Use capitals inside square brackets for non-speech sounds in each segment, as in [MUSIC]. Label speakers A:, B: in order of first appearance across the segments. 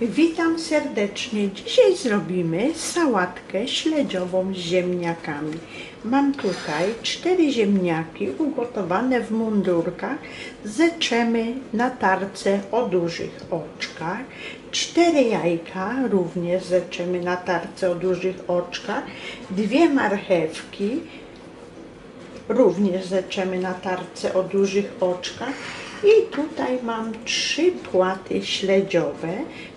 A: Witam serdecznie. Dzisiaj zrobimy sałatkę śledziową z ziemniakami. Mam tutaj cztery ziemniaki ugotowane w mundurkach. Zeczemy na tarce o dużych oczkach. Cztery jajka również zeczemy na tarce o dużych oczkach. Dwie marchewki również zeczemy na tarce o dużych oczkach. I tutaj mam trzy płaty śledziowe.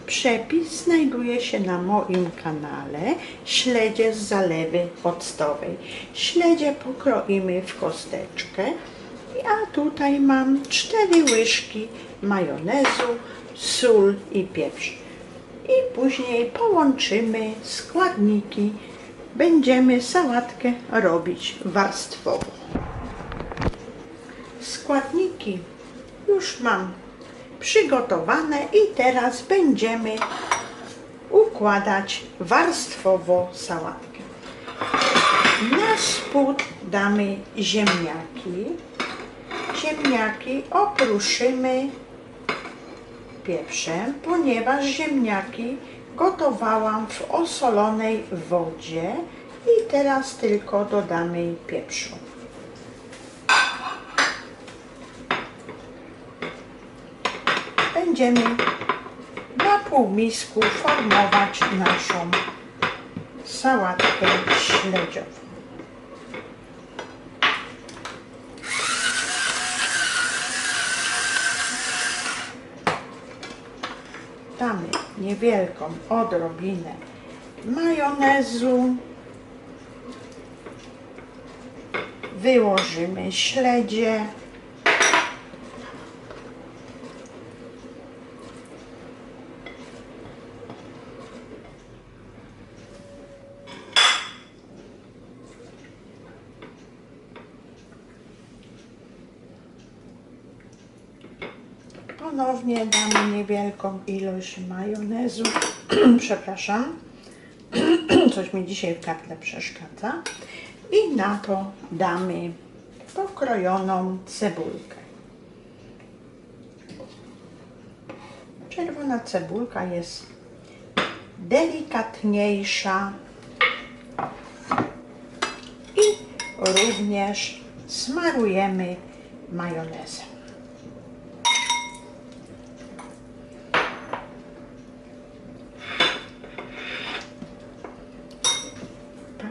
A: Przepis znajduje się na moim kanale Śledzie z zalewy octowej. Śledzie pokroimy w kosteczkę. A tutaj mam cztery łyżki majonezu, sól i pieprz. I później połączymy składniki. Będziemy sałatkę robić warstwowo. Składniki już mam przygotowane i teraz będziemy układać warstwowo sałatkę. Na spód damy ziemniaki. Ziemniaki opruszymy pieprzem, ponieważ ziemniaki gotowałam w osolonej wodzie i teraz tylko dodamy pieprzu. Będziemy na półmisku formować naszą sałatkę śledziową. Damy niewielką odrobinę majonezu. Wyłożymy śledzie. Ponownie damy niewielką ilość majonezu. [CLEARS THROAT] Przepraszam. [CLEARS THROAT] Coś mi dzisiaj w gardle przeszkadza. I na to damy pokrojoną cebulkę. Czerwona cebulka jest delikatniejsza i również smarujemy majonezem.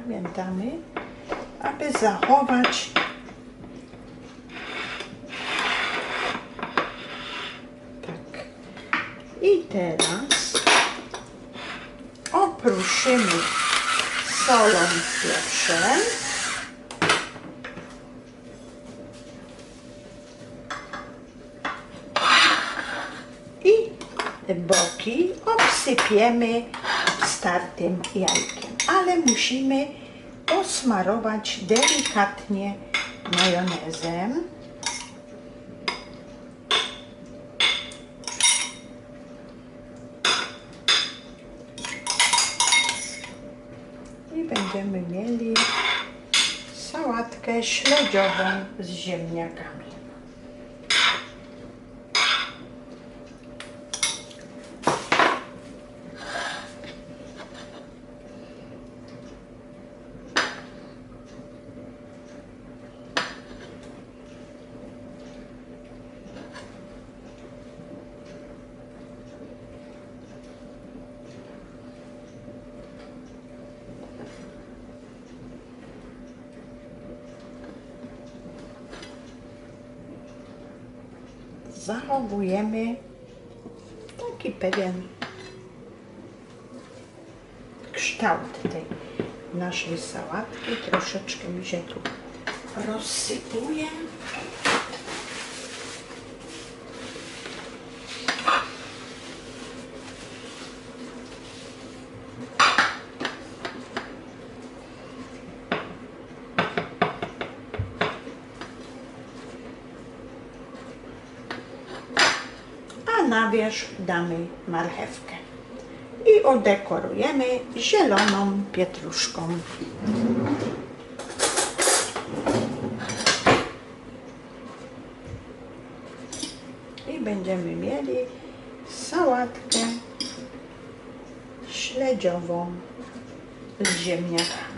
A: Pamiętamy, aby zachować tak. I teraz opruszymy solą pieprzem. I boki obsypiemy startym jajkiem, ale musimy osmarować delikatnie majonezem. I będziemy mieli sałatkę śledziową z ziemniakami. Zachowujemy taki pewien kształt tej naszej sałatki. Troszeczkę mi się tu rozsypuje. a na wierzch damy marchewkę. I udekorujemy zieloną pietruszką. I będziemy mieli sałatkę śledziową z ziemniakami.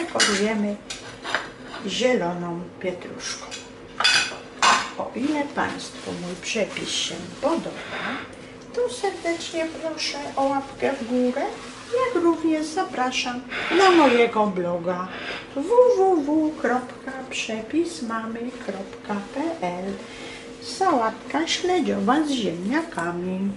A: Dekorujemy zieloną pietruszką. O ile Państwu mój przepis się podoba, to serdecznie proszę o łapkę w górę, jak również zapraszam na mojego bloga www.przepismamy.pl Sałatka śledziowa z ziemniakami.